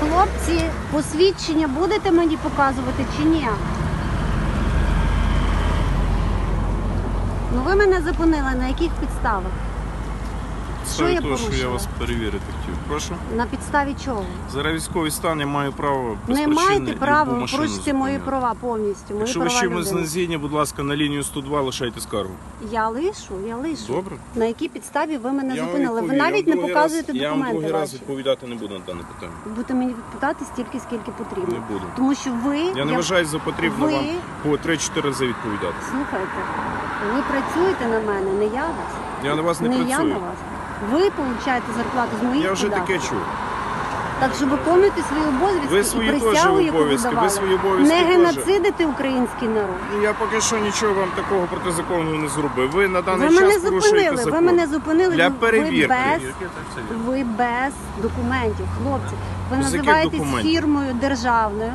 Хлопці, посвідчення будете мені показувати чи ні? Ну ви мене зупинили на яких підставах? Я того, що я вас перевірити хотів. Прошу. На підставі чого? Зараз військовий стан я маю право без Не маєте права, порушите мої права повністю. Мої Якщо ви права чимось людини. не згідні, будь ласка, на лінію 102 лишайте скаргу. Я лишу, я лишу. Добре. На якій підставі ви мене Я зупинили? Ви навіть не показуєте раз- Я вам документи другий раз відповідати не буду на дане питання. Будете мені відповідати стільки, скільки потрібно. Не буду. Тому що ви Я не вважаю за потрібно Ви- вам по 3-4 рази відповідати. слухайте, ви працюєте на мене, не я вас. Я на вас не, не я на вас. Ви получаєте зарплату з моїх Я вже податків. таке чув. Так що виконуйте свої обов'язки Ви і свої присягу, теж яку ви обов'язки, ви давали. свої обов'язки Не теж. геноцидити український народ. І Я поки що нічого вам такого протизаконного не зробив. Ви на Ви даний мене час порушуєте зупинили, ви мене зупинили Для ви- перевірки. ви без Ви без документів, хлопці. Ви Без яких називаєтесь документів? фірмою державною.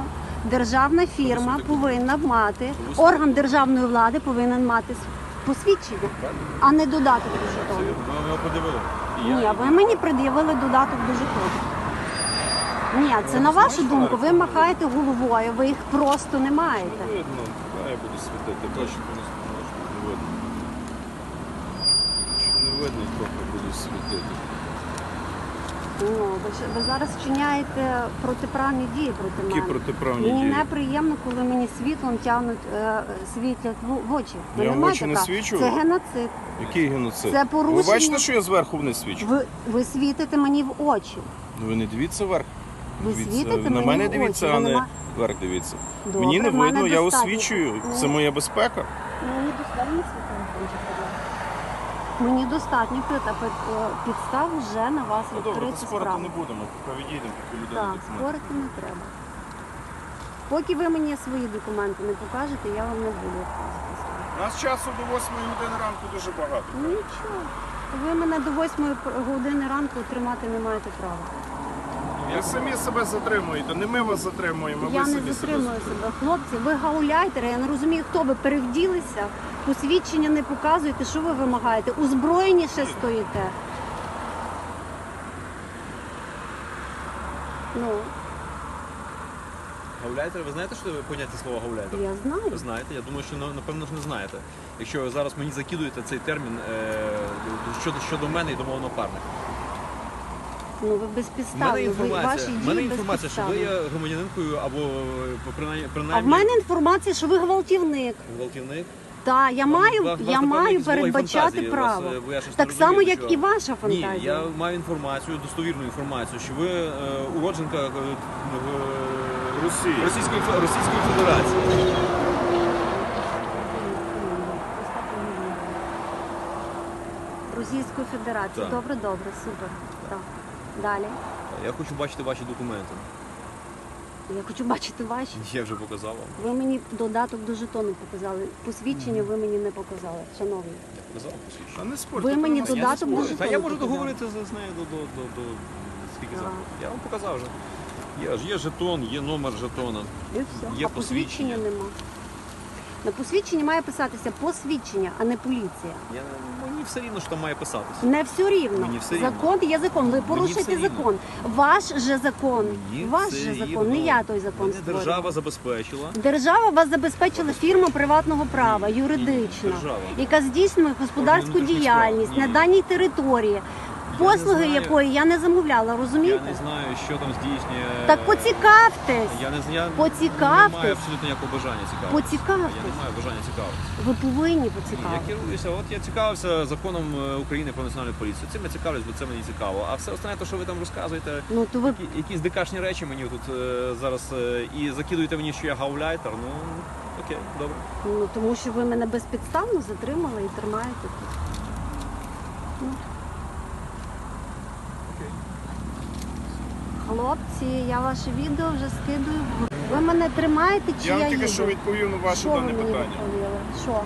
Державна фірма повинна мати, орган державної влади повинен мати посвідчення, а не додаток до жетону. Ми його подивили. Ні, ви мені пред'явили додаток до жетону. Ні, це на вашу думку. Ви махаєте головою, ви їх просто не маєте. Не видно, да, я буду світити. Бачите, не видно. Що Не видно, трохи буду світити. Ну, ви, ж- ви зараз вчиняєте протиправні дії проти Які мене. протиправні Мені дії? неприємно, коли мені світлом тягнуть е, світлять в- в очі. Ви Я в очі не свічу? Це геноцид. Який геноцид? Це Ви бачите, що я зверху вниз свічу? Ви, ви світите мені в очі. Ну ви не дивіться вверх. Ви світите на мені мене в дивіться, очі, а не нема- вверх дивіться. Добре, Мені не в мене видно, я достатньо. освічую. Це моя безпека. Мені достатньо світити. Мені достатньо під- під- підстав вже на вас Ну добре, відкрити то спорити справу. не будемо, поки відійдемо, поки людина Так, документи. спорити не треба. Поки ви мені свої документи не покажете, я вам не буду відказувати. У нас часу до 8 години ранку дуже багато. Нічого. Ви мене до 8 години ранку тримати не маєте права. Ви самі себе затримуєте, не ми вас затримуємо, Я ви не самі затримую себе. себе. Хлопці, ви гауляйтери, я не розумію, хто ви перевділися, посвідчення не показуєте, що ви вимагаєте? Узброєні ще стоїте. Ну, Гауляйтер, ви знаєте, що таке поняття слова гауляйтер? я знаю. Ви знаєте, я думаю, що на- напевно ж не знаєте. Якщо ви зараз мені закидуєте цей термін е, щодо, щодо мене і до мого напарника. Ну ви У мене безпідставні. Ви, інформація, ваші мене інформація, що ви є громадянинкою або е, принаймні, А в мене інформація, що ви гвалтівник. гвалтівник. Так, я маю, вас, я напевно, маю передбачати право. вас, е, я Так само, як що- і ваша фантазія. Ні, я маю інформацію, достовірну інформацію, що ви е, уродженка е, в- Росії. Російської, Російської Федерації. Російської Федерації. Так. Добре, добре, супер. Так. Далі. Я хочу бачити ваші документи. Я хочу бачити ваші. Я вже показав вам. Ви мені додаток до жетону показали. Посвідчення ви мені не показали, шановні. Я показав посвідчення. А не спорте. Ви то мені додаток до жетону Та я можу показали. договоритися з з нею до, до, до, до скільки завтра. Я вам показав вже. Є, ж- є жетон, є номер жетона. І все. Є а посвідчення посвідчення. нема. На посвідченні має писатися посвідчення, а не поліція. Я, мені все рівно, що там має писатися. Не все рівно. Мені все рівно. закон є закон. Ви порушуєте все рівно. закон. Ваш же закон. Мені Ваш все же закон. рівно. Не я той закон Мене держава забезпечила. Держава вас забезпечила фірма приватного права, юридична, держава. яка здійснює господарську діяльність справ. на Ні. даній території, послуги знаю. якої я не замовляла, Я не знаю, що там здійснює. Так поцікавтесь, Я не знаю. Поцікавтесь. Не маю абсолютно ніякого бажання цікавитися. Поцікавтесь. Я не маю бажання цікавитися. ви повинні Ні, Я керуюся, от я цікавився законом е, України про національну поліцію. Цим я цікавлюсь, бо це мені цікаво. А все остальне, то, що ви там розказуєте, Ну то ви які- якісь дикашні речі мені тут е, зараз е, і закидуєте мені, що я гауляйтер. Ну окей, добре. ну тому, що ви мене безпідставно затримали і тримаєте тут. Ну. Хлопці, я ваше відео вже скидую. Ви мене тримаєте чи Я я, тільки їду? що відповів на ваше Що ви мені питання. відповіли? Що?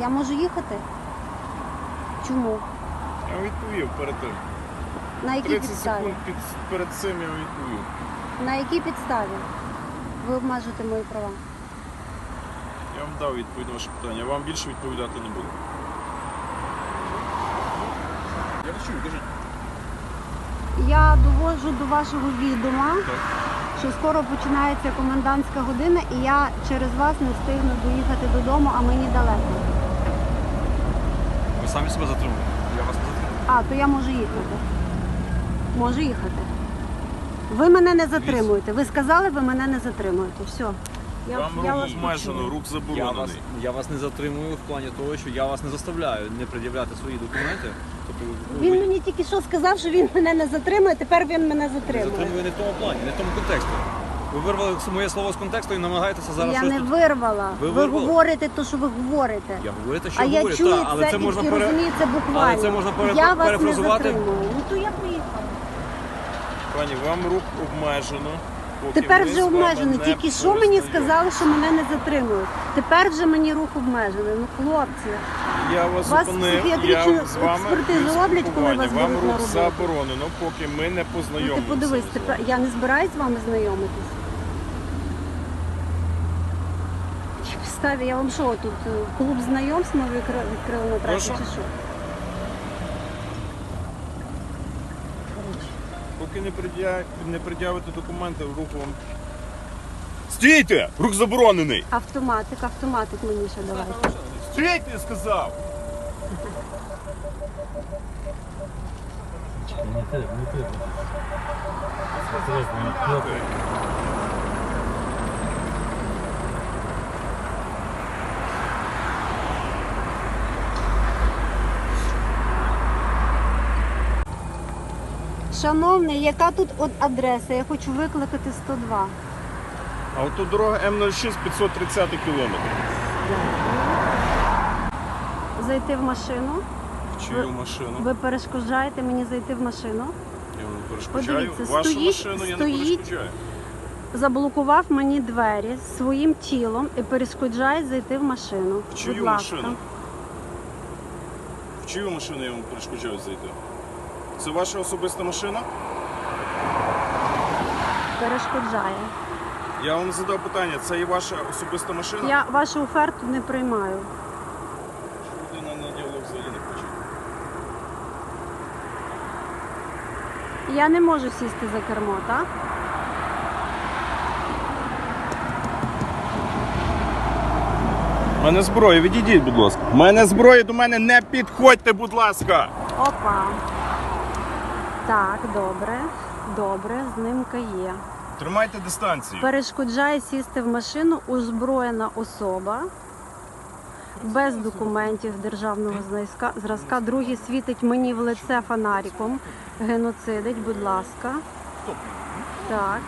Я можу їхати? Чому? Я вам відповів перед тим. На якій 30 підставі? секунд під, перед цим я вам відповів. На якій підставі? Ви обмежуєте мої права. Я вам дав відповідь на ваше питання. Вам більше відповідати не буду. Я чую, кажіть. Я доводжу до вашого відома, що скоро починається комендантська година, і я через вас не встигну доїхати додому, а мені далеко. Ви самі себе затримуєте. Я вас не затримую. А, то я можу їхати. Можу їхати. Ви мене не затримуєте. Ви сказали, ви мене не затримуєте. Все. Я, Вам я рух вас обмежено, почула. рух Я вас, заборонений. я вас не затримую в плані того, що я вас не заставляю не пред'являти свої документи. Тобто Він мені тільки що сказав, що він мене не затримує, тепер він мене затримує. затримує не в тому плані, не в тому контексті. Ви вирвали моє слово з контексту і намагаєтеся зараз я щось не тут... вирвала. Ви Ви, вирвали? говорите те, що ви говорите. Я говорю те, що а я говорю, чую та, але це, це можна і пере... розумію це буквально. Але це можна пере- я вас не перефразувати. затримую. Ну то я поїхала. Пані, вам рух обмежено. Тепер вже обмежено. Тільки що мені сказали, що мене не затримують. Тепер вже мені рух обмежений. Ну хлопці. Я вас Вас зупинив, психіатричну з вами експертизу роблять, коли спілкування. вас Вам беруть на рух роботу? заборонено, поки ми не Ну, познайомимося. ти подивись, тепер я не збираюсь з вами знайомитись. Чи Підставі, я вам що тут е, клуб знайомств ми відкрили, відкрили на трасі Прошу? чи що? Поки не, пред'я... не пред'явите документи, в вам. Стійте! Рух заборонений! Автоматик, автоматик мені ще давайте. Стійте, я сказав! Шановний, яка тут от адреса? Я хочу викликати 102. Автодорога М06 530 кілометр. Зайти в машину. В чию машину? Ви перешкоджаєте мені зайти в машину. Я вам не перешкоджаю. Подивіться, Вашу стоїть- машину я не стоїть- перешкоджаю. Заблокував мені двері своїм тілом і перешкоджає зайти в машину. В чию Будь ласка. машину? В чию машину я вам перешкоджаю зайти? Це ваша особиста машина? Перешкоджає. Я вам задав питання, це є ваша особиста машина? Я вашу оферту не приймаю. Людина на діалог взагалі не хоче. Я не можу сісти за кермо, так? У мене зброя, відійдіть, будь ласка. У мене зброя до мене не підходьте, будь ласка. Опа. Так, добре. Добре, знимка є. Тримайте дистанцію. Перешкоджає сісти в машину озброєна особа без документів державного зразка. зразка. Другий світить мені в лице фонариком. Геноцидить, будь ласка. Так.